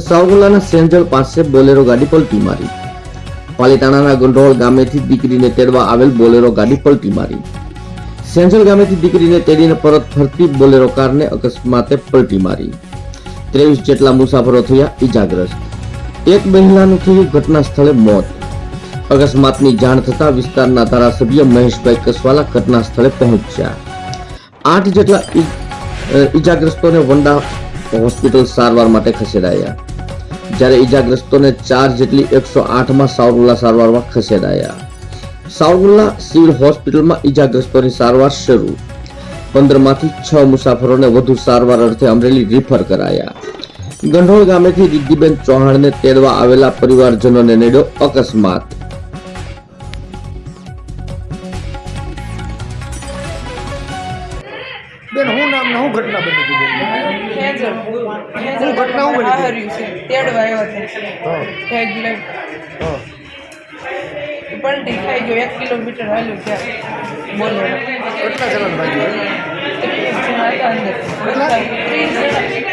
સાવગુલાના સેન્જલ પાસે બોલેરો ગાડી પલટી મારી. પાલીતાણાના ગંડોળ ગામેથી દીકરીને તેડવા આવેલ બોલેરો ગાડી પલટી મારી. સેન્જલ ગામેથી દીકરીને તેડીને પરત ફરતી બોલેરો કારને અકસ્માતે પલટી મારી. ત્રેવીસ જેટલા મુસાફરો થયા ઈજાગ્રસ્ત. એક મહિલાનું થયું ઘટના સ્થળે મોત. અકસ્માતની જાણ થતા વિસ્તારના ધારાસભ્ય મહેશભાઈ કસવાલા ઘટના સ્થળે પહોંચ્યા. આઠ જેટલા ઈજાગ્રસ્તોને વંડા હોસ્પિટલ સારવાર માટે ખસેડાયા. જ્યારે ઈજાગ્રસ્તોને ચાર જેટલી એકસો આઠમાં સાવરગુલ્લા સારવારમાં ખસેડાયા. સાવરગુલ્લા સિવિલ હોસ્પિટલમાં ઈજાગ્રસ્તોની સારવાર શરૂ. પંદરમાંથી છ મુસાફરોને વધુ સારવાર અર્થે અમરેલી રિફર કરાયા. ગંઢોળ ગામેથી રિદ્ધિબેન ચૌહાણને તેડવા આવેલા પરિવારજનોને નેડ્યો અકસ્માત. બેન હું નામ ને હું ઘટના બની હતી શું ઘટના હું બની છે. તેડવા આવ્યા હતા. હા. હા. પલટી ખાઈ ગયો એક કિલોમીટર હાલ્યું ત્યાં. બોલો કેટલા જણા ભાગ્યો? ત્રીસ જણા.